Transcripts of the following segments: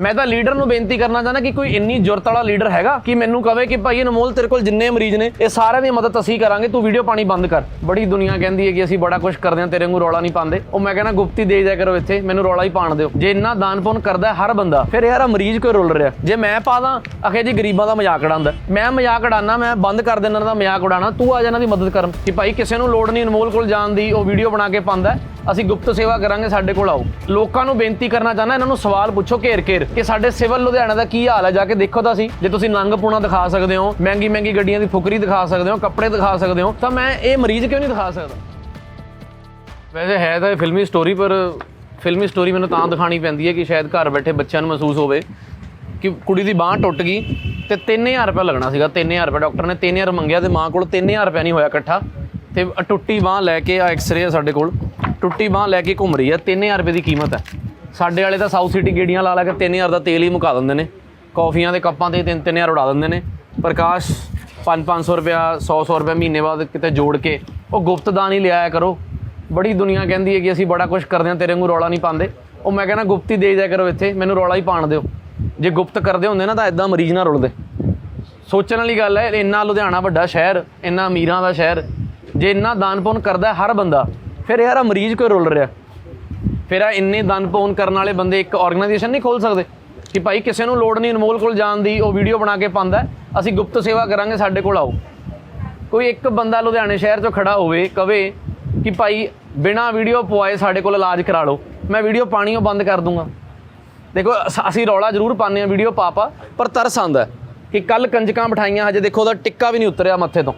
ਮੈਂ ਤਾਂ ਲੀਡਰ ਨੂੰ ਬੇਨਤੀ ਕਰਨਾ ਚਾਹੁੰਦਾ ਕਿ ਕੋਈ ਇੰਨੀ ਜ਼ਰੂਰਤ ਵਾਲਾ ਲੀਡਰ ਹੈਗਾ ਕਿ ਮੈਨੂੰ ਕਵੇ ਕਿ ਭਾਈ ਅਨਮੋਲ ਤੇਰੇ ਕੋਲ ਜਿੰਨੇ ਮਰੀਜ਼ ਨੇ, ਇਹ ਸਾਰਿਆਂ ਦੀ ਮਦਦ ਅਸੀਂ ਕਰਾਂਗੇ, ਤੂੰ ਵੀਡੀਓ ਪਾਣੀ ਬੰਦ ਕਰ। ਬੜੀ ਦੁਨੀਆ ਕਹਿੰਦੀ ਹੈ ਕਿ ਅਸੀਂ ਬੜਾ ਕੁਝ ਕਰਦੇ ਹਾਂ, ਤੇਰੇ ਨੂੰ ਰੌਲਾ ਨਹੀਂ ਪਾਉਂਦੇ। ਉਹ ਮੈਂ ਕਹਿੰਦਾ, ਗੁਪਤੀ ਦੇ ਜਾ ਕਰੋ ਇੱਥੇ, ਮੈਨੂੰ ਰੌਲਾ ਹੀ ਪਾਣ ਦਿਓ। ਜੇ ਇੰਨਾ ਦਾਨ ਪੁੰਨ ਕਰਦਾ ਹਰ ਬੰਦਾ, ਫਿਰ ਯਾਰ ਮਰੀਜ਼ ਕੋਈ ਰੁੱਲ ਰਿਹਾ? ਜੇ ਮੈਂ ਪਾ ਦਾਂ, ਅਖੇ ਜੀ ਗਰੀਬਾਂ ਦਾ ਮਜ਼ਾਕ ਉਡਾਉਂਦਾ। ਮੈਂ ਮਜ਼ਾਕ ਉਡਾਨਾ ਮੈਂ ਬੰਦ ਕਰ ਦੇਣਾ ਇਹਨਾਂ ਦਾ ਮਜ਼ਾਕ ਉਡਾਣਾ ਤੂੰ ਆ ਜਾ ਇਹਨਾਂ ਦੀ ਮਦਦ ਕਰਨ। ਕਿ ਭਾਈ, ਕਿਸੇ ਨੂੰ ਲੋੜ ਨਹੀਂ ਅਨਮੋਲ ਕੋਲ ਜਾਣ ਦੀ, ਉਹ ਵੀਡੀਓ ਬਣਾ ਕੇ ਪਾਉਂਦਾ। ਅਸੀਂ ਗੁਪਤ ਸੇਵਾ ਕਰਾਂਗੇ ਸਾਡੇ ਕੋਲ ਆਓ। ਲੋਕਾਂ ਨੂੰ ਬੇਨਤੀ ਕਰਨਾ ਚਾਹੁੰਦਾ, ਇਹਨਾਂ ਨੂੰ ਸਵਾਲ ਪੁੱਛੋ ਘੇਰ ਘੇਰ ਕਿ ਸਾਡੇ ਸਿਵਲ ਲੁਧਿਆਣਾ ਦਾ ਕੀ ਹਾਲ ਹੈ ਜਾ ਕੇ ਦੇਖੋ ਤਾਂ ਅਸੀਂ ਜੇ ਤੁਸੀਂ ਨੰਗ ਪੂਣਾ ਦਿਖਾ ਸਕਦੇ ਹੋ, ਮਹਿੰਗੀ ਮਹਿੰਗੀ ਗੱਡੀਆਂ ਦੀ ਫੁਕਰੀ ਦਿਖਾ ਸਕਦੇ ਹੋ, ਕੱਪੜੇ ਦਿਖਾ ਸਕਦੇ ਹੋ, ਤਾਂ ਮੈਂ ਇਹ ਮਰੀਜ਼ ਕਿਉਂ ਨਹੀਂ ਦਿਖਾ ਸਕਦਾ? ਵੈਸੇ ਹੈ ਤਾਂ ਇਹ ਫਿਲਮੀ ਸਟੋਰੀ, ਪਰ ਫਿਲਮੀ ਸਟੋਰੀ ਮੈਨੂੰ ਤਾਂ ਦਿਖਾਣੀ ਪੈਂਦੀ ਹੈ ਕਿ ਸ਼ਾਇਦ ਘਰ ਬੈਠੇ ਬੱਚਿਆਂ ਨੂੰ ਮਹਿਸੂਸ ਹੋਵੇ ਕਿ ਕੁੜੀ ਦੀ ਬਾਹ ਟੁੱਟ ਗਈ ਤੇ 3000 ਰੁਪਏ ਲੱਗਣਾ ਸੀਗਾ 3000 ਰੁਪਏ ਡਾਕਟਰ ਨੇ 3000 ਮੰਗਿਆ ਤੇ ਮਾਂ ਕੋਲ 3000 ਰੁਪਏ ਨਹੀਂ ਹੋਇਆ ਇਕੱਠਾ ਤੇ ਆਹ ਟੁੱਟੀ ਬਾਹ ਲੈ ਕੇ ਆ ਐਕਸ-ਰੇ ਆ ਸਾਡੇ ਕੋਲ। ਟੁੱਟੀ ਬਾਹ ਲੈ ਕੇ ਘੁੰਮ ਰਹੀ ਹੈ 3000 ਰੁਪਏ ਦੀ ਕੀਮਤ ਹੈ ਸਾਡੇ ਵਾਲੇ ਤਾਂ ਸਾਊਥ ਸਿਟੀ ਗੇੜੀਆਂ ਲਾ ਲਾ ਕੇ 3000 ਦਾ ਤੇਲ ਹੀ ਮੁਕਾ ਦਿੰਦੇ ਨੇ। ਕੌਫੀਆਂ ਦੇ ਕੱਪਾਂ ਤੇ 3-3000 ਉਡਾ ਦਿੰਦੇ ਨੇ। ਪ੍ਰਕਾਸ਼ 5-500 ਰੁਪਿਆ 100-100 ਰੁਪਏ ਮਹੀਨੇ ਬਾਅਦ ਕਿਤੇ ਜੋੜ ਕੇ, ਉਹ ਗੁਪਤ ਦਾਨ ਹੀ ਲਿਆਇਆ ਕਰੋ। ਬੜੀ ਦੁਨੀਆ ਕਹਿੰਦੀ ਹੈ ਕਿ ਅਸੀਂ ਬੜਾ ਕੁਝ ਕਰਦੇ ਹਾਂ, ਤੇਰੇ ਨੂੰ ਰੌਲਾ ਨਹੀਂ ਪਾਉਂਦੇ। ਉਹ ਮੈਂ ਕਹਿੰਦਾ, ਗੁਪਤੀ ਦੇ ਦਿਆ ਕਰੋ ਇੱਥੇ, ਮੈਨੂੰ ਰੌਲਾ ਹੀ ਪਾਣ ਦਿਓ। ਜੇ ਗੁਪਤ ਕਰਦੇ ਹੁੰਦੇ ਨਾ, ਤਾਂ ਇਦਾਂ ਮਰੀਜ਼ ਨਾ ਰੁਲਦੇ। ਸੋਚਣ ਵਾਲੀ ਗੱਲ ਹੈ, ਇੰਨਾ ਲੁਧਿਆਣਾ ਵੱਡਾ ਸ਼ਹਿਰ, ਇੰਨਾ ਅਮੀਰਾਂ ਦਾ ਸ਼ਹਿਰ, ਜੇ ਇੰਨਾ ਦਾਨ ਪੁੰਨ ਕਰਦਾ ਹਰ ਬੰਦਾ ਫਿਰ ਯਾਰ ਆਹ ਮਰੀਜ਼ ਕੋਈ ਰੁਲ ਰਿਹਾ? ਫਿਰ ਆ ਇੰਨੇ ਦਾਨ ਪੁੰਨ ਕਰਨ ਵਾਲੇ ਬੰਦੇ ਇੱਕ ਆਰਗੇਨਾਈਜੇਸ਼ਨ ਨਹੀਂ ਖੋਲ ਸਕਦੇ? ਕਿ ਭਾਈ ਕਿਸੇ ਨੂੰ ਲੋੜ ਨਹੀਂ, ਅਨਮੋਲ ਕੋਲ ਜਾਣ ਦੀ, ਉਹ ਵੀਡੀਓ ਬਣਾ ਕੇ ਪਾਉਂਦਾ ਅਸੀਂ ਗੁਪਤ ਸੇਵਾ ਕਰਾਂਗੇ, ਸਾਡੇ ਕੋਲ ਆਓ। ਕੋਈ ਇੱਕ ਬੰਦਾ ਲੁਧਿਆਣੇ ਸ਼ਹਿਰ 'ਚੋਂ ਖੜਾ ਹੋਵੇ, ਕਵੇ ਕਿ ਭਾਈ ਬਿਨਾ ਵੀਡੀਓ ਪਵਾਏ ਸਾਡੇ ਕੋਲ ਇਲਾਜ ਕਰਾ ਲਓ। ਮੈਂ ਵੀਡੀਓ ਪਾਣੀ ਉਹ ਬੰਦ ਕਰ ਦੂੰਗਾ। ਦੇਖੋ, ਅਸ- ਅਸੀਂ ਰੌਲਾ ਜ਼ਰੂਰ ਪਾਉਂਦੇ ਆ ਵੀਡੀਓ ਪਾਪਾ, ਪਰ ਤਰਸ ਆਉਂਦਾ ਕਿ ਕੱਲ ਕੰਜਕਾਂ ਬਿਠਾਈਆਂ, ਹਜੇ ਦੇਖੋ ਉਹਦਾ ਟਿੱਕਾ ਵੀ ਨਹੀਂ ਉਤਰਿਆ ਮੱਥੇ ਤੋਂ।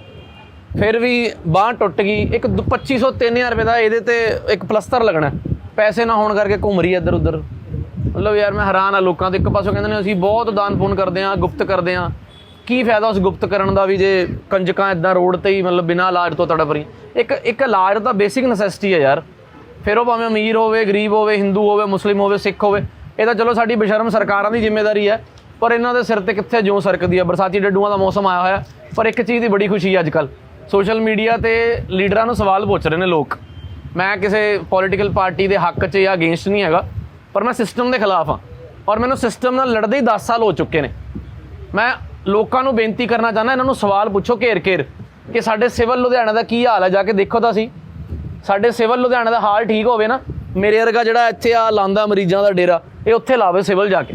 ਫਿਰ ਵੀ ਬਾਂਹ ਟੁੱਟ ਗਈ। ਇੱਕ ਦ- 2500 3000 ਰੁਪਏ ਦਾ ਇਹਦੇ ਤੇ ਇੱਕ ਪਲਸਤਰ ਲੱਗਣਾ ਪੈਸੇ ਨਾ ਹੋਣ ਕਰਕੇ ਘੁੰਮ ਰਹੀ ਹੈ ਇੱਧਰ ਉੱਧਰ। ਮਤਲਬ ਯਾਰ ਮੈਂ ਹੈਰਾਨ ਆ ਲੋਕਾਂ ਦੇ। ਇੱਕ ਪਾਸੋਂ ਕਹਿੰਦੇ ਨੇ, ਅਸੀਂ ਬਹੁਤ ਦਾਨ ਪੁੰਨ ਕਰਦੇ ਆ ਗੁਪਤ ਕਰਦੇ ਆ ਕੀ ਫਾਇਦਾ ਉਸ ਗੁਪਤ ਕਰਨ ਦਾ ਵੀ ਜੇ ਕੰਜਕਾਂ ਇਦਾਂ ਰੋਡ ਤੇ ਹੀ ਮਤਲਬ ਬਿਨਾਂ ਇਲਾਜ ਤੋਂ ਤੜਪ ਰਹੀ ਇੱਕ ਇੱਕ ਇਲਾਜ ਤਾਂ ਬੇਸਿਕ ਨੈਸੈਸਿਟੀ ਹੈ ਯਾਰ। ਫਿਰ ਉਹ ਭਾਵੇਂ ਅਮੀਰ ਹੋਵੇ, ਗਰੀਬ ਹੋਵੇ, ਹਿੰਦੂ ਹੋਵੇ, ਮੁਸਲਿਮ ਹੋਵੇ, ਸਿੱਖ ਹੋਵੇ, ਇਹ ਤਾਂ ਚਲੋ ਸਾਡੀ ਬੇਸ਼ਰਮ ਸਰਕਾਰਾਂ ਦੀ ਜ਼ਿੰਮੇਵਾਰੀ ਹੈ। ਪਰ ਇਹਨਾਂ ਦੇ ਸਿਰ ਤੇ ਕਿੱਥੇ ਜਿਉਂ ਸਰਕਦੀ ਹੈ? ਬਰਸਾਤੀ ਡੱਡੂਆਂ ਦਾ ਮੌਸਮ ਆਇਆ ਹੋਇਆ। ਪਰ ਇੱਕ ਚੀਜ਼ ਦੀ ਬੜੀ ਖੁਸ਼ੀ ਹੈ ਅੱਜ ਕੱਲ ਸੋਸ਼ਲ ਮੀਡੀਆ ਤੇ ਲੀਡਰਾਂ ਨੂੰ ਸਵਾਲ ਪੁੱਛ ਰਹੇ ਨੇ ਲੋਕ। ਮੈਂ ਕਿਸੇ ਪੋਲੀਟੀਕਲ ਪਾਰਟੀ ਦੇ ਹੱਕ 'ਚ ਜਾਂ ਅਗੇਂਸਟ ਨਹੀਂ ਹੈਗਾ, ਪਰ ਮੈਂ ਸਿਸਟਮ ਦੇ ਖਿਲਾਫ ਹਾਂ। ਔਰ ਮੈਨੂੰ ਸਿਸਟਮ ਨਾਲ ਲੜਦੇ ਹੀ 10 ਸਾਲ ਹੋ ਚੁੱਕੇ ਨੇ। ਮੈਂ ਲੋਕਾਂ ਨੂੰ ਬੇਨਤੀ ਕਰਨਾ ਚਾਹੁੰਦਾ, ਇਹਨਾਂ ਨੂੰ ਸਵਾਲ ਪੁੱਛੋ ਘੇਰ ਘੇਰ ਕਿ ਸਾਡੇ ਸਿਵਲ ਲੁਧਿਆਣਾ ਦਾ ਕੀ ਹਾਲ ਹੈ, ਜਾ ਕੇ ਦੇਖੋ ਤਾਂ ਸੀ ਸਾਡੇ ਸਿਵਲ ਲੁਧਿਆਣਾ ਦਾ ਹਾਲ ਠੀਕ ਹੋਵੇ ਨਾ, ਮੇਰੇ ਵਰਗਾ ਜਿਹੜਾ ਇੱਥੇ ਆ ਲਾਂਦਾ ਮਰੀਜ਼ਾਂ ਦਾ ਡੇਰਾ, ਇਹ ਉੱਥੇ ਲਾਵੇ ਸਿਵਲ ਜਾ ਕੇ।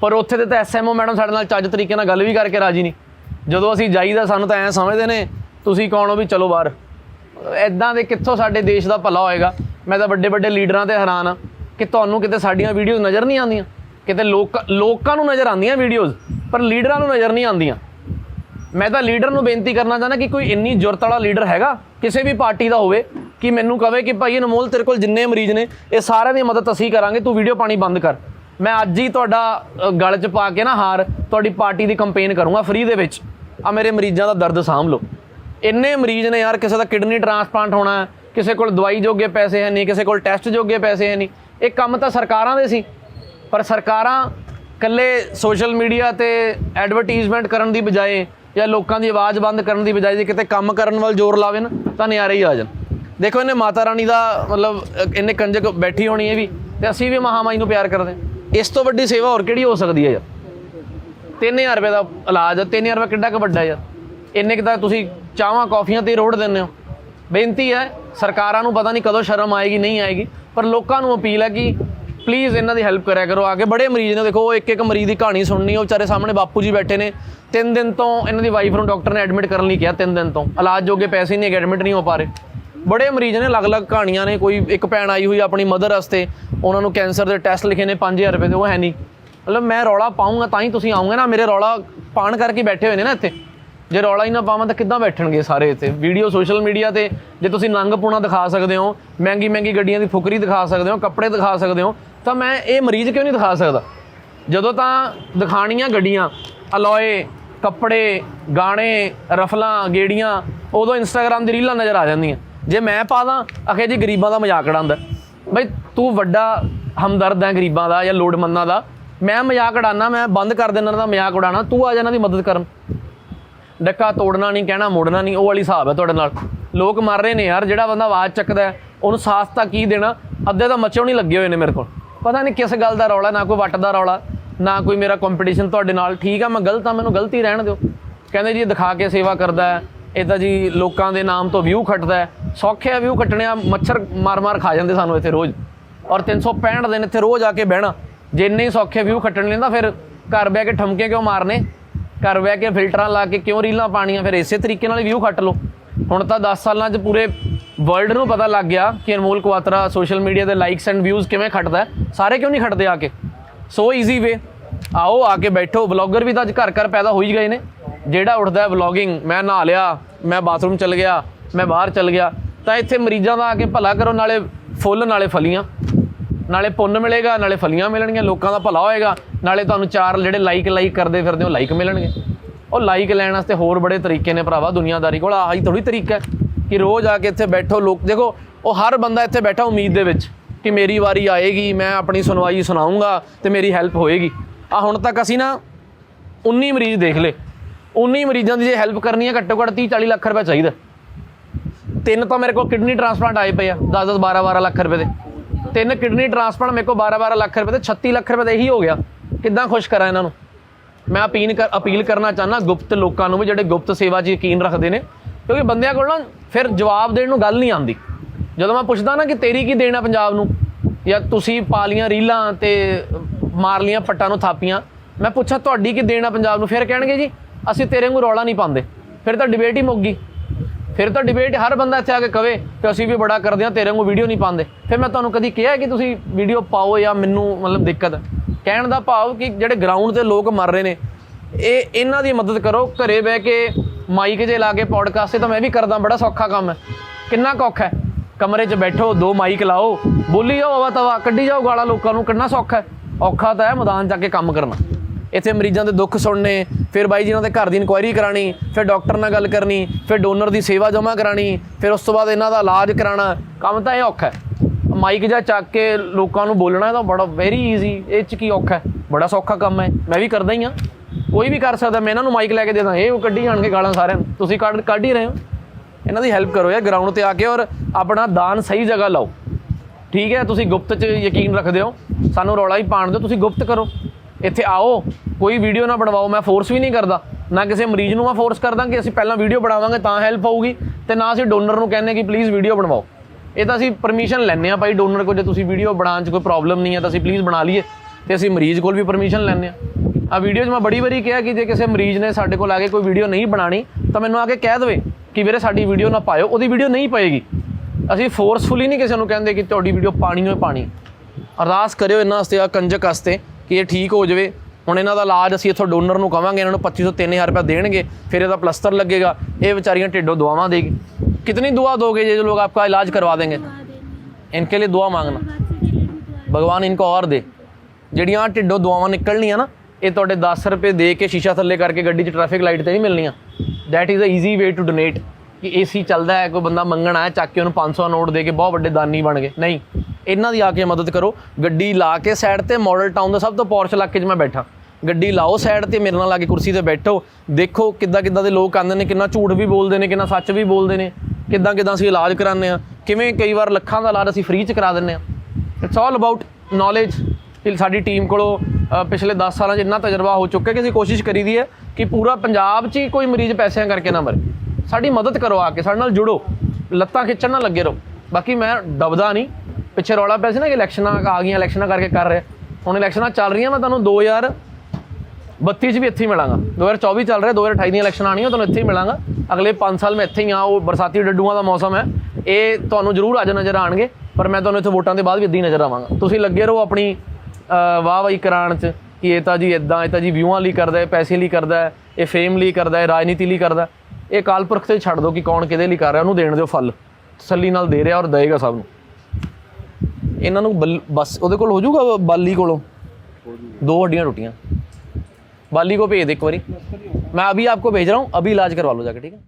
ਪਰ ਉੱਥੇ ਦੇ ਤਾਂ ਐਸਐਮਓ ਮੈਡਮ ਸਾਡੇ ਨਾਲ ਚੱਜ ਤਰੀਕੇ ਨਾਲ ਗੱਲ ਵੀ ਕਰਕੇ ਰਾਜੀ ਨਹੀਂ। ਜਦੋਂ ਅਸੀਂ ਜਾਈਦਾ, ਸਾਨੂੰ ਤਾਂ ਐਂ ਸਮਝਦੇ ਨੇ ਤੁਸੀਂ ਕੌਣ ਹੋ ਵੀ ਚਲੋ ਬਾਹਰ? ਐਦਾਂ ਦੇ ਕਿੱਥੋਂ ਸਾਡੇ ਦੇਸ਼ ਦਾ ਭਲਾ ਹੋਏਗਾ? ਮੈਂ ਤਾਂ ਵੱਡੇ ਵੱਡੇ ਲੀਡਰਾਂ ਤੇ ਹੈਰਾਨ ਆ ਕਿ ਤੁਹਾਨੂੰ ਕਿਤੇ ਸਾਡੀਆਂ ਵੀਡੀਓਜ਼ ਨਜ਼ਰ ਨਹੀਂ ਆਉਂਦੀਆਂ? ਕਿਤੇ ਲੋਕ ਲੋਕਾਂ ਨੂੰ ਨਜ਼ਰ ਆਉਂਦੀਆਂ ਵੀਡੀਓਜ਼ ਪਰ ਲੀਡਰਾਂ ਨੂੰ ਨਜ਼ਰ ਨਹੀਂ ਆਉਂਦੀਆਂ। ਮੈਂ ਤਾਂ ਲੀਡਰ ਨੂੰ ਬੇਨਤੀ ਕਰਨਾ ਚਾਹੁੰਦਾ ਕਿ ਕੋਈ ਇੰਨੀ ਜ਼ਰੂਰਤ ਵਾਲਾ ਲੀਡਰ ਹੈਗਾ? ਕਿਸੇ ਵੀ ਪਾਰਟੀ ਦਾ ਹੋਵੇ, ਕਿ ਮੈਨੂੰ ਕਵੇ ਕਿ ਭਾਈ ਅਨਮੋਲ ਤੇਰੇ ਕੋਲ ਜਿੰਨੇ ਮਰੀਜ਼ ਨੇ, ਇਹ ਸਾਰਿਆਂ ਦੀ ਮਦਦ ਅਸੀਂ ਕਰਾਂਗੇ, ਤੂੰ ਵੀਡੀਓ ਪਾਣੀ ਬੰਦ ਕਰ। ਮੈਂ ਅੱਜ ਹੀ ਤੁਹਾਡਾ ਗਲ 'ਚ ਪਾ ਕੇ ਨਾ ਹਾਰ, ਤੁਹਾਡੀ ਪਾਰਟੀ ਦੀ ਕੰਪੇਨ ਕਰੂੰਗਾ ਫ੍ਰੀ ਦੇ ਵਿੱਚ। ਆ ਮੇਰੇ ਮਰੀਜ਼ਾਂ ਦਾ ਦਰਦ ਸਾਂਭ ਲਓ। ਇੰਨੇ ਮਰੀਜ਼ ਨੇ ਯਾਰ ਕਿਸੇ ਦਾ ਕਿਡਨੀ ਟ੍ਰਾਂਸਪਲਾਂਟ ਹੋਣਾ ਕਿਸੇ ਕੋਲ ਦਵਾਈ ਜੋਗੇ ਪੈਸੇ ਹੈ ਨਹੀਂ ਕਿਸੇ ਕੋਲ ਟੈਸਟ ਜੋਗੇ ਪੈਸੇ ਹੈ ਨਹੀਂ। ਇਹ ਕੰਮ ਤਾਂ ਸਰਕਾਰਾਂ ਦੇ ਸੀ। ਪਰ ਸਰਕਾਰਾਂ ਕੱਲੇ ਸੋਸ਼ਲ ਮੀਡੀਆ ਤੇ ਐਡਵਰਟਾਈਜ਼ਮੈਂਟ ਕਰਨ ਦੀ ਬਜਾਏ ਜਾਂ ਲੋਕਾਂ ਦੀ ਆਵਾਜ਼ ਬੰਦ ਕਰਨ ਦੀ ਬਜਾਏ ਜੇ ਕਿਤੇ ਕੰਮ ਕਰਨ ਵੱਲ ਜ਼ੋਰ ਲਾਵੇ ਨਾ ਤਾਂ ਨਿਆਰੇ ਹੀ ਆ ਜਾਣ। ਦੇਖੋ ਇਹਨੇ ਮਾਤਾ ਰਾਣੀ ਦਾ ਮਤਲਬ ਅ, ਇਹਨੇ ਕੰਜਕ ਬੈਠੀ ਹੋਣੀ ਹੈ ਵੀ ਤੇ ਅਸੀਂ ਵੀ ਮਹਾਮਾਈ ਨੂੰ ਪਿਆਰ ਕਰਦੇ ਹਾਂ। ਇਸ ਤੋਂ ਵੱਡੀ ਸੇਵਾ ਹੋਰ ਕਿਹੜੀ ਹੋ ਸਕਦੀ ਹੈ ਯਾਰ? 3000 ਰੁਪਏ ਦਾ ਇਲਾਜ ਹੈ 3000 ਰੁਪਏ ਕਿੱਡਾ ਕੁ ਵੱਡਾ ਯਾਰ? ਇੰਨੇ ਕੁ ਤਾਂ ਤੁਸੀਂ ਚਾਹਾਂ ਕਾਫੀਆਂ ਤੇ ਹੀ ਰੋੜ ਦਿੰਦੇ ਹੋ। ਬੇਨਤੀ ਹੈ, ਸਰਕਾਰਾਂ ਨੂੰ ਪਤਾ ਨਹੀਂ ਕਦੋਂ ਸ਼ਰਮ ਆਏਗੀ, ਨਹੀਂ ਆਏਗੀ, ਪਰ ਲੋਕਾਂ ਨੂੰ ਅਪੀਲ ਹੈ ਕਿ ਪਲੀਜ਼ ਇਹਨਾਂ ਦੀ ਹੈਲਪ ਕਰਿਆ ਕਰੋ। ਆਗੇ ਬੜੇ ਮਰੀਜ਼ ਨੇ, ਦੇਖੋ, ਉਹ ਇੱਕ ਇੱਕ ਮਰੀਜ਼ ਦੀ ਕਹਾਣੀ ਸੁਣਨੀ, ਉਹ ਵਿਚਾਰੇ ਸਾਹਮਣੇ ਬਾਪੂ ਜੀ ਬੈਠੇ ਨੇ। ਤਿੰਨ ਦਿਨ ਤੋਂ ਇਹਨਾਂ ਦੀ ਵਾਈਫ ਨੂੰ ਡਾਕਟਰ ਨੇ ਐਡਮਿਟ ਕਰਨ ਲਈ ਕਿਹਾ, ਤਿੰਨ ਦਿਨ ਤੋਂ। ਇਲਾਜ ਜੋਗੇ ਪੈਸੇ ਨਹੀਂ ਐਡਮਿਟ ਨਹੀਂ ਹੋ ਪਾ ਰਹੇ। ਬੜੇ ਮਰੀਜ਼ ਨੇ, ਅਲੱਗ-ਅਲੱਗ ਕਹਾਣੀਆਂ ਨੇ, ਕੋਈ ਇੱਕ ਭੈਣ ਆਈ ਹੋਈ ਆਪਣੀ ਮਦਰ ਵਾਸਤੇ, ਉਹਨਾਂ ਨੂੰ ਕੈਂਸਰ ਦੇ ਟੈਸਟ ਲਿਖੇ ਨੇ 5000 ਰੁਪਏ ਦੇ, ਉਹ ਹੈ ਨਹੀਂ। ਮਤਲਬ ਮੈਂ ਰੌਲਾ ਪਾਉਂਗਾ ਤਾਂ ਹੀ ਤੁਸੀਂ ਆਉਂਗੇ ਨਾ, ਮੇਰੇ ਰੌਲਾ ਪਾਣ ਕਰਕੇ ਬੈਠੇ ਹੋਏ ਨੇ ਨਾ ਇੱਥੇ। ਜੇ ਰੌਲਾ ਹੀ ਨਾ ਪਾਵਾਂ ਤਾਂ ਕਿੱਦਾਂ ਬੈਠਣਗੇ ਸਾਰੇ ਇੱਥੇ? ਵੀਡੀਓ ਸੋਸ਼ਲ ਮੀਡੀਆ ਤੇ ਜੇ ਤੁਸੀਂ ਨੰਗ ਪੂਣਾ ਦਿਖਾ ਸਕਦੇ ਹੋ, ਮਹਿੰਗੀ ਮਹਿੰਗੀ ਗੱਡੀਆਂ ਦੀ ਫੁਕਰੀ ਦਿਖਾ ਸਕਦੇ ਹੋ, ਕੱਪੜੇ ਦਿਖਾ ਸਕਦੇ ਹੋ, ਤਾਂ ਮੈਂ ਇਹ ਮਰੀਜ਼ ਕਿਉਂ ਨਹੀਂ ਦਿਖਾ ਸਕਦਾ? ਜਦੋਂ ਤਾਂ ਦਿਖਾਣੀਆਂ ਗੱਡੀਆਂ, ਅਲੋਏ, ਕੱਪੜੇ, ਗਾਣੇ, ਰਫਲਾਂ, ਗੇੜੀਆਂ, ਉਦੋਂ ਇੰਸਟਾਗ੍ਰam ਦੀ ਰੀਲਾਂ ਨਜ਼ਰ ਆ ਜਾਂਦੀਆਂ। ਜੇ ਮੈਂ ਪਾ ਦਾਂ, ਅਖੇ ਜੀ ਗਰੀਬਾਂ ਦਾ ਮਜ਼ਾਕ ਉਡਾਉਂਦਾ। ਬਈ ਤੂੰ ਵੱਡਾ ਹਮਦਰਦ ਹੈ ਗਰੀਬਾਂ ਦਾ ਜਾਂ ਲੋੜਮੰਦਾਂ ਦਾ। ਮੈਂ ਮਜ਼ਾਕ ਉਡਾਨਾ ਮੈਂ ਬੰਦ ਕਰ ਦੇਣਾ ਦਾ ਮਜ਼ਾਕ ਉਡਾਣਾ ਤੂੰ ਆ ਜਾ, ਇਹਨਾਂ ਦੀ ਮਦਦ ਕਰਨ। ਡੱਕਾ ਤੋੜਨਾ ਨਹੀਂ, ਕਹਿਣਾ ਮੋੜਨਾ ਨਹੀਂ, ਉਹ ਵਾਲੀ ਹਿਸਾਬ ਹੈ ਤੁਹਾਡੇ ਨਾਲ। ਲੋਕ ਮਰ ਰਹੇ ਨੇ ਯਾਰ, ਜਿਹੜਾ ਬੰਦਾ ਆਵਾਜ਼ ਚੱਕਦਾ ਉਹਨੂੰ ਸਾਥ ਤਾਂ ਕੀ ਦੇਣਾ? ਅੱਧੇ ਤਾਂ ਮਚੋਂ ਨਹੀਂ ਲੱਗੇ ਹੋਏ ਨੇ ਮੇਰੇ ਕੋਲ। ਪਤਾ ਨਹੀਂ ਕਿਸ ਗੱਲ ਦਾ ਰੌਲਾ, ਨਾ ਕੋਈ ਵੱਟ ਦਾ ਰੌਲਾ, ਨਾ ਕੋਈ ਮੇਰਾ ਕੰਪੀਟੀਸ਼ਨ ਤੁਹਾਡੇ ਨਾਲ। ਠੀਕ ਆ, ਮੈਂ ਗਲਤ ਆ, ਮੈਨੂੰ ਗਲਤੀ ਰਹਿਣ ਦਿਓ। ਕਹਿੰਦੇ ਜੀ ਦਿਖਾ ਕੇ ਸੇਵਾ ਕਰਦਾ ਹੈ, ਇਹ ਜੀ ਲੋਕਾਂ ਦੇ ਨਾਮ ਤੋਂ ਵਿਊ ਖੱਟਦਾ ਸੌਖੇ ਆ ਵਿਊ ਖੱਟਣਿਆ ਮੱਛਰ ਮਾਰ-ਮਾਰ ਖਾ ਜਾਂਦੇ ਸਾਨੂੰ ਇੱਥੇ ਰੋਜ਼। ਔਰ 365 ਦਿਨ ਇੱਥੇ ਰੋਜ਼ ਆ ਕੇ ਬਹਿਣਾ। ਜੇ ਇੰਨੇ ਹੀ ਸੌਖੇ ਵਿਊ ਖੱਟਣ ਲੈਂਦਾ ਫਿਰ ਘਰ ਬਹਿ ਕੇ ਠਮਕੇ ਕਿਉਂ ਮਾਰਨੇ? ਘਰ ਬਹਿ ਕੇ ਫਿਲਟਰਾਂ ਲਾ ਕੇ ਕਿਉਂ ਰੀਲਾਂ ਪਾਣੀਆਂ ਫਿਰ ਇਸੇ ਤਰੀਕੇ ਨਾਲ ਵਿਊ ਖੱਟ ਲਓ। ਹੁਣ ਤਾਂ 10 ਸਾਲਾਂ 'ਚ ਪੂਰੇ ਵਰਲਡ ਨੂੰ ਪਤਾ ਲੱਗ ਗਿਆ ਕਿ ਅਨਮੋਲ ਕੁਆਤਰਾ ਸੋਸ਼ਲ ਮੀਡੀਆ ਦੇ ਲਾਈਕਸ ਐਂਡ ਵਿਊਜ਼ ਕਿਵੇਂ ਖੱਟਦਾ ਸਾਰੇ ਕਿਉਂ ਨਹੀਂ ਖੱਟਦੇ ਆ ਕੇ? ਸੋ ਈਜ਼ੀ ਵੇ ਆਓ, ਆ ਕੇ ਬੈਠੋ। ਵਲੌਗਰ ਵੀ ਤਾਂ ਅੱਜ ਘਰ ਘਰ ਪੈਦਾ ਹੋ ਹੀ ਗਏ ਨੇ। ਜਿਹੜਾ ਉੱਠਦਾ ਹੈ ਵਲੌਗਿੰਗ ਮੈਂ ਨਹਾ ਲਿਆ, ਮੈਂ ਬਾਥਰੂਮ ਚੱਲ ਗਿਆ, ਮੈਂ ਬਾਹਰ ਚੱਲ ਗਿਆ। ਤਾਂ ਇੱਥੇ ਮਰੀਜ਼ਾਂ ਦਾ ਆ ਕੇ ਭਲਾ ਕਰੋ, ਨਾਲੇ ਫੁੱਲ, ਨਾਲੇ ਫਲੀਆਂ। ਨਾਲੇ ਪੁੰਨ ਮਿਲੇਗਾ, ਨਾਲੇ ਫਲੀਆਂ ਮਿਲਣਗੀਆਂ, ਲੋਕਾਂ ਦਾ ਭਲਾ ਹੋਏਗਾ। ਨਾਲੇ ਤੁਹਾਨੂੰ ਚਾਰ ਜਿਹੜੇ ਲਾਈਕ ਲਾਈਕ ਕਰਦੇ ਫਿਰਦੇ ਹੋ ਲਾਈਕ ਮਿਲਣਗੇ। ਉਹ ਲਾਈਕ ਲੈਣ ਵਾਸਤੇ ਹੋਰ ਬੜੇ ਤਰੀਕੇ ਨੇ ਭਰਾਵਾ ਦੁਨੀਆਦਾਰੀ ਕੋਲ। ਆਹੀ ਥੋੜੀ ਤਰੀਕਾ ਹੈ ਕਿ ਰੋਜ਼ ਆ ਕੇ ਇੱਥੇ ਬੈਠੋ ਲੋਕ। ਦੇਖੋ, ਉਹ ਹਰ ਬੰਦਾ ਇੱਥੇ ਬੈਠਾ ਉਮੀਦ ਦੇ ਵਿੱਚ ਕਿ ਮੇਰੀ ਵਾਰੀ ਆਏਗੀ, ਮੈਂ ਆਪਣੀ ਸੁਣਵਾਈ ਸੁਣਾਉਂਗਾ ਤੇ ਮੇਰੀ ਹੈਲਪ ਹੋਏਗੀ। ਆ ਹੁਣ ਤੱਕ ਅਸੀਂ ਨਾ 19 ਮਰੀਜ਼ ਦੇਖ ਲਏ। 19 ਮਰੀਜ਼ਾਂ ਦੀ ਜੇ ਹੈਲਪ ਕਰਨੀ ਹੈ, ਘੱਟੋ ਘੱਟ 30 40 ਲੱਖ ਰੁਪਏ ਚਾਹੀਦਾ। ਤਿੰਨ ਤਾਂ ਮੇਰੇ ਕੋਲ ਕਿਡਨੀ ਟ੍ਰਾਂਸਪਲਾਂਟ ਆਏ ਪਏ ਆ 10 10 12 12 ਲੱਖ ਰੁਪਏ ਦੇ। ਤਿੰਨ ਕਿਡਨੀ ਟ੍ਰਾਂਸਪਲਾਂਟ ਮੇਰੇ ਕੋਲ 12 12 ਲੱਖ ਰੁਪਏ ਦੇ 36 ਲੱਖ ਰੁਪਏ ਦਾ ਇਹੀ ਹੋ ਗਿਆ। ਕਿੱਦਾਂ ਖੁਸ਼ ਕਰਾਂ ਇਹਨਾਂ ਨੂੰ? ਮੈਂ ਅਪੀਲ ਕਰ ਅਪੀਲ ਕਰਨਾ ਚਾਹਨਾ ਗੁਪਤ ਲੋਕਾਂ ਨੂੰ ਵੀ ਜਿਹੜੇ ਗੁਪਤ ਸੇਵਾ 'ਚ ਯਕੀਨ ਰੱਖਦੇ ਨੇ, ਕਿਉਂਕਿ ਬੰਦਿਆਂ ਕੋਲ ਨਾ ਫਿਰ ਜਵਾਬ ਦੇਣ ਨੂੰ ਗੱਲ ਨਹੀਂ ਆਉਂਦੀ। ਜਦੋਂ ਮੈਂ ਪੁੱਛਦਾ ਨਾ ਕਿ ਤੇਰੀ ਕੀ ਦੇਣਾ ਪੰਜਾਬ ਨੂੰ? ਜਾਂ ਤੁਸੀਂ ਪਾਲੀਆਂ ਰੀਲਾਂ ਤੇ ਮਾਰ ਲੀਆਂ ਫੱਟਾਂ ਨੂੰ ਥਾਪੀਆਂ। ਮੈਂ ਪੁੱਛਾਂ ਤੁਹਾਡੀ ਕੀ ਦੇਣਾ ਪੰਜਾਬ ਨੂੰ? ਫਿਰ ਕਹਿਣਗੇ ਜੀ, ਅਸੀਂ ਤੇਰੇ ਨੂੰ ਰੌਲਾ ਨਹੀਂ ਪਾਉਂਦੇ। ਫਿਰ ਤਾਂ ਡਿਬੇਟ ਹੀ ਮੁੱਕ ਗਈ। ਫਿਰ ਤਾਂ ਡਿਬੇਟ ਹਰ ਬੰਦਾ ਇੱਥੇ ਆ ਕੇ ਕਵੇ ਕਿ ਅਸੀਂ ਵੀ ਬੜਾ ਕਰਦੇ ਹਾਂ, ਤੇਰੇ ਨੂੰ ਵੀਡੀਓ ਨਹੀਂ ਪਾਉਂਦੇ। ਫਿਰ ਮੈਂ ਤੁਹਾਨੂੰ ਕਦੀ ਕਿਹਾ ਕਿ ਤੁਸੀਂ ਵੀਡੀਓ ਪਾਓ ਜਾਂ ਮੈਨੂੰ ਮਤਲਬ ਦਿੱਕਤ? ਕਹਿਣ ਦਾ ਭਾਵ ਕਿ ਜਿਹੜੇ ਗਰਾਊਂਡ ਤੇ ਲੋਕ ਮਰ ਰਹੇ ਨੇ, ਇਹ ਇਹਨਾਂ ਦੀ ਮਦਦ ਕਰੋ, ਘਰੇ ਬਹਿ ਕੇ ਮਾਈਕ ਜੇ ਲਾ ਕੇ ਪੋਡਕਾਸਟ ਤੇ ਤਾਂ ਮੈਂ ਵੀ ਕਰਦਾ, ਬੜਾ ਸੌਖਾ ਕੰਮ ਹੈ। ਕਿੰਨਾ ਕੁ ਔਖਾ ਹੈ? ਕਮਰੇ 'ਚ ਬੈਠੋ, ਦੋ ਮਾਈਕ ਲਾਓ, ਬੋਲੀ ਜਾਓ ਆਵਾ ਤਵਾ ਕੱਢੀ ਜਾਓ ਗਾਲਾਂ ਲੋਕਾਂ ਨੂੰ, ਕਿੰਨਾ ਸੌਖਾ ਹੈ? ਔਖਾ ਤਾਂ ਹੈ ਮੈਦਾਨ 'ਚ ਆ ਕੇ ਕੰਮ ਕਰਨਾ। ਇੱਥੇ ਮਰੀਜ਼ਾਂ ਦੇ ਦੁੱਖ ਸੁਣਨੇ ਫਿਰ ਬਾਈ ਜੀ ਇਹਨਾਂ ਦੇ ਘਰ ਦੀ ਇਨਕੁਆਇਰੀ ਕਰਾਣੀ, ਫਿਰ ਡਾਕਟਰ ਨਾਲ ਗੱਲ ਕਰਨੀ, ਫਿਰ ਡੋਨਰ ਦੀ ਸੇਵਾ ਜਮ੍ਹਾਂ ਕਰਾਣੀ, ਫਿਰ ਉਸ ਤੋਂ ਬਾਅਦ ਇਹਨਾਂ ਦਾ ਇਲਾਜ ਕਰਾਣਾ ਕੰਮ ਤਾਂ ਇਹ ਔਖਾ ਹੈ। ਮਾਈਕ ਜਾਂ ਚੱਕ ਕੇ ਲੋਕਾਂ ਨੂੰ ਬੋਲਣਾ ਤਾਂ ਬੜਾ ਵੈਰੀ ਈਜ਼ੀ ਇਹ ਚ ਕੀ ਔਖਾ ਹੈ? ਬੜਾ ਸੌਖਾ ਕੰਮ ਹੈ। ਮੈਂ ਵੀ ਕਰਦਾ ਹੀ ਆ ਕੋਈ ਵੀ ਕਰ ਸਕਦਾ, ਮੈਂ ਇਹਨਾਂ ਨੂੰ ਮਾਈਕ ਲੈ ਕੇ ਦੇ ਦਾਂ। ਇਹ ਉਹ ਕੱਢੀ ਜਾਣਗੇ ਗਾਲਾਂ ਸਾਰਿਆਂ ਨੂੰ। ਤੁਸੀਂ ਕੱਢ ਕੱਢ ਹੀ ਰਹੇ ਹੋ। ਇਹਨਾਂ ਦੀ ਹੈਲਪ ਕਰੋ ਯਾਰ ਗਰਾਊਂਡ ਤੇ ਆ ਕੇ ਔਰ ਆਪਣਾ ਦਾਨ ਸਹੀ ਜਗ੍ਹਾ ਲਾਓ। ਠੀਕ ਹੈ, ਤੁਸੀਂ ਗੁਪਤ 'ਚ ਯਕੀਨ ਰੱਖਦੇ ਹੋ। ਸਾਨੂੰ ਰੌਲਾ ਹੀ ਪਾਣ ਦਿਓ, ਤੁਸੀਂ ਗੁਪਤ ਕਰੋ। ਇੱਥੇ ਆਓ, ਕੋਈ ਵੀਡੀਓ ਨਾ ਬਣਵਾਓ, ਮੈਂ ਫੋਰਸ ਵੀ ਨਹੀਂ ਕਰਦਾ। ਨਾ ਕਿਸੇ ਮਰੀਜ਼ ਨੂੰ ਮੈਂ ਫੋਰਸ ਕਰਦਾ ਕਿ ਅਸੀਂ ਪਹਿਲਾਂ ਵੀਡੀਓ ਬਣਾਵਾਂਗੇ, ਤਾਂ ਹੈਲਪ ਹੋਊਗੀ, ਤੇ ਨਾ ਅਸੀਂ ਡੋਨਰ ਨੂੰ ਕਹਿੰਦੇ ਕਿ ਪਲੀਜ਼ ਵੀਡੀਓ ਬਣਵਾਓ। ਇਹ ਤਾਂ ਅਸੀਂ ਪਰਮਿਸ਼ਨ ਲੈਂਦੇ ਆ ਭਾਈ ਡੋਨਰ ਕੋਲ, ਜੇ ਤੁਸੀਂ ਵੀਡੀਓ ਬਣਾਉਣ 'ਚ ਕੋਈ ਪ੍ਰੋਬਲਮ ਨਹੀਂ ਹੈ, ਤਾਂ ਅਸੀਂ ਪਲੀਜ਼ ਬਣਾ ਲਈਏ, ਤੇ ਅਸੀਂ ਮਰੀਜ਼ ਕੋਲ ਵੀ ਪਰਮਿਸ਼ਨ ਲੈਂਦੇ ਆ ਆ ਵੀਡੀਓ 'ਚ ਮੈਂ ਬੜੀ ਵਾਰੀ ਕਿਹਾ ਕਿ ਜੇ ਕਿਸੇ ਮਰੀਜ਼ ਨੇ ਸਾਡੇ ਕੋਲ ਆ ਕੇ ਕੋਈ ਵੀਡੀਓ ਨਹੀਂ ਬਣਾਣੀ ਤਾਂ ਮੈਨੂੰ ਆ ਕੇ ਕਹਿ ਦੇਵੇ ਕਿ ਵੀਰੇ ਸਾਡੀ ਵੀਡੀਓ ਨਾ ਪਾਇਓ, ਉਹਦੀ ਵੀਡੀਓ ਨਹੀਂ ਪਏਗੀ। ਅਸੀਂ ਫੋਰਸਫੁਲੀ ਨਹੀਂ ਕਿਸੇ ਨੂੰ ਕਹਿੰਦੇ ਕਿ ਤੁਹਾਡੀ ਵੀਡੀਓ ਪਾਣੀ ਹੋਏ ਪਾਣੀ। ਅਰਦਾਸ ਕਰਿਓ ਇਹਨਾਂ ਵਾਸਤੇ ਆ ਕੰਜਕ ਵਾਸਤੇ। ਕਿ ਇਹ ਠੀਕ ਹੋ ਜਾਵੇ ਹੁਣ ਇਹਨਾਂ ਦਾ ਇਲਾਜ ਅਸੀਂ ਇੱਥੋਂ ਡੋਨਰ ਨੂੰ ਕਵਾਂਗੇ ਇਹਨਾਂ ਨੂੰ 2500 3000 ਰੁਪਏ ਦੇਣਗੇ ਫਿਰ ਇਹਦਾ ਪਲਸਤਰ ਲੱਗੇਗਾ ਇਹ ਵਿਚਾਰੀਆਂ ਢਿੱਡੋਂ ਦੁਆਵਾਂ ਦੇਗੀ कितनी दुआ दोगे ये जो लोग आपका इलाज करवा देंगे इनके लिए दुआ मांगना ਭਗਵਾਨ ਇਨਕੋ ਔਰ ਦੇ ਜਿਹੜੀਆਂ ਢਿੱਡੋਂ ਦੁਆਵਾਂ ਨਿਕਲਣੀਆਂ ਨਾ ਇਹ ਤੁਹਾਡੇ 10 ਰੁਪਏ ਦੇ ਕੇ ਸ਼ੀਸ਼ਾ ਥੱਲੇ ਕਰਕੇ ਗੱਡੀ 'ਚ ਟ੍ਰੈਫਿਕ ਲਾਈਟ ਤੇ ਨਹੀਂ ਮਿਲਣੀਆਂ that is a easy way to donate ਕਿ ਏਸੀ ਚੱਲਦਾ ਹੈ ਕੋਈ ਬੰਦਾ ਮੰਗਣ ਆਇਆ ਚੱਕ ਕੇ ਉਹਨੂੰ 500 ਨੋਟ ਦੇ ਕੇ ਬਹੁਤ ਵੱਡੇ ਦਾਨੀ ਬਣ ਗਏ ਨਹੀਂ ਇਹਨਾਂ ਦੀ ਆ ਕੇ ਮਦਦ ਕਰੋ। ਗੱਡੀ ਲਾ ਕੇ ਸਾਈਡ ਤੇ ਮਾਡਲ ਟਾਊਨ ਦਾ ਸਭ ਤੋਂ ਪੌਰਸ਼ ਇਲਾਕੇ 'ਚ ਮੈਂ ਬੈਠਾ। ਗੱਡੀ ਲਾਓ ਸਾਈਡ ਤੇ, ਮੇਰੇ ਨਾਲ ਆ ਕੇ ਕੁਰਸੀ ਤੇ ਬੈਠੋ। ਦੇਖੋ ਕਿੱਦਾਂ ਕਿੱਦਾਂ ਦੇ ਲੋਕ ਆਉਂਦੇ ਨੇ, ਕਿੰਨਾ ਝੂਠ ਵੀ ਬੋਲਦੇ ਨੇ, ਕਿੰਨਾ ਸੱਚ ਵੀ ਬੋਲਦੇ ਨੇ। ਕਿੱਦਾਂ ਕਿੱਦਾਂ ਅਸੀਂ ਇਲਾਜ ਕਰਾਉਂਦੇ ਆ ਕਿਵੇਂ ਕਈ ਵਾਰ ਲੱਖਾਂ ਦਾ ਇਲਾਜ ਅਸੀਂ ਫ੍ਰੀ 'ਚ ਕਰਾ ਦਿੰਦੇ ਆ ਇਟਸ ਆਲ ਅਬਾਊਟ ਨੌਲੇਜ ਸਾਡੀ ਟੀਮ ਕੋਲੋਂ ਪਿਛਲੇ 10 ਸਾਲਾਂ 'ਚ ਇੰਨਾ ਤਜਰਬਾ ਹੋ ਚੁੱਕਾ ਕਿ ਅਸੀਂ ਕੋਸ਼ਿਸ਼ ਕਰੀ ਦੀ ਹੈ ਕਿ ਪੂਰਾ ਪੰਜਾਬ 'ਚ ਹੀ ਕੋਈ ਮਰੀਜ਼ ਪੈਸਿਆਂ ਕਰਕੇ ਨਾ ਮਰੇ। ਸਾਡੀ ਮਦਦ ਕਰੋ ਆ ਕੇ, ਸਾਡੇ ਨਾਲ ਜੁੜੋ। ਲੱਤਾਂ ਖਿੱਚਣ ਨਾ ਲੱਗੇ ਰਹੋ। ਬਾਕੀ ਮੈਂ ਦਬਦਾ ਨਹੀਂ। ਪਿੱਛੇ ਰੌਲਾ ਪਿਆ ਸੀ ਨਾ ਕਿ ਇਲੈਕਸ਼ਨਾਂ ਆ ਗਈਆਂ, ਇਲੈਕਸ਼ਨਾਂ ਕਰਕੇ ਕਰ ਰਹੇ। ਹੁਣ ਇਲੈਕਸ਼ਨਾਂ ਚੱਲ ਰਹੀਆਂ ਮੈਂ ਤੁਹਾਨੂੰ 2000 32 ਚ ਵੀ ਇੱਥੇ ਹੀ ਮਿਲਾਂਗਾ। 2024 ਚੱਲ ਰਿਹਾ 2028 ਦੀਆਂ ਇਲੈਕਸ਼ਨ ਆਣੀਆਂ ਤੁਹਾਨੂੰ ਇੱਥੇ ਹੀ ਮਿਲਾਂਗਾ। ਅਗਲੇ 5 ਸਾਲ ਮੈਂ ਇੱਥੇ ਹੀ ਆ ਉਹ ਬਰਸਾਤੀ ਡੱਡੂਆਂ ਦਾ ਮੌਸਮ ਹੈ। ਇਹ ਤੁਹਾਨੂੰ ਜ਼ਰੂਰ ਅੱਜ ਨਜ਼ਰ ਆਣਗੇ ਪਰ ਮੈਂ ਤੁਹਾਨੂੰ ਇੱਥੇ ਵੋਟਾਂ ਦੇ ਬਾਅਦ ਵੀ ਇੱਦਾਂ ਹੀ ਨਜ਼ਰ ਆਵਾਂਗਾ। ਤੁਸੀਂ ਲੱਗੇ ਰਹੋ ਆਪਣੀ ਵਾਹ ਵਾਹੀ ਕਰਾਉਣ ਚ ਕਿ ਇਹ ਤਾਂ ਜੀ ਇਦਾਂ ਇਹ ਤਾਂ ਜੀ ਵਿਊਆਂ ਲਈ ਕਰਦਾ ਹੈ, ਪੈਸੇ ਲਈ ਕਰਦਾ ਹੈ, ਇਹ ਫੇਮ ਲਈ ਕਰਦਾ ਹੈ, ਰਾਜਨੀਤੀ ਲਈ ਕਰਦਾ ਹੈ। ਇਹ ਕਾਲਪੁਰਖ ਤੇ ਛੱਡ ਦਿਓ ਕਿ ਕੌਣ ਕਿਹਦੇ ਲਈ ਕਰ ਰਿਹਾ, ਉਹਨੂੰ ਦੇਣ ਦਿਓ ਫਲ। ਤਸੱਲੀ ਨਾਲ ਦੇ ਰਿਹਾ ਔਰ ਦੇਗਾ ਸਭ ਨੂੰ। ਇਹਨਾਂ ਨੂੰ ਬੱਲ- ਬਸ ਉਹਦੇ ਕੋਲ ਹੋ ਜਾਊਗਾ ਬਾਲੀ ਕੋਲੋਂ ਦੋ ਹੱਡੀਆਂ ਟੁੱਟੀਆਂ बाली को भेज दे एक बारी मैं अभी आपको भेज रहा हूँ अभी इलाज करवा लो जाके ठीक है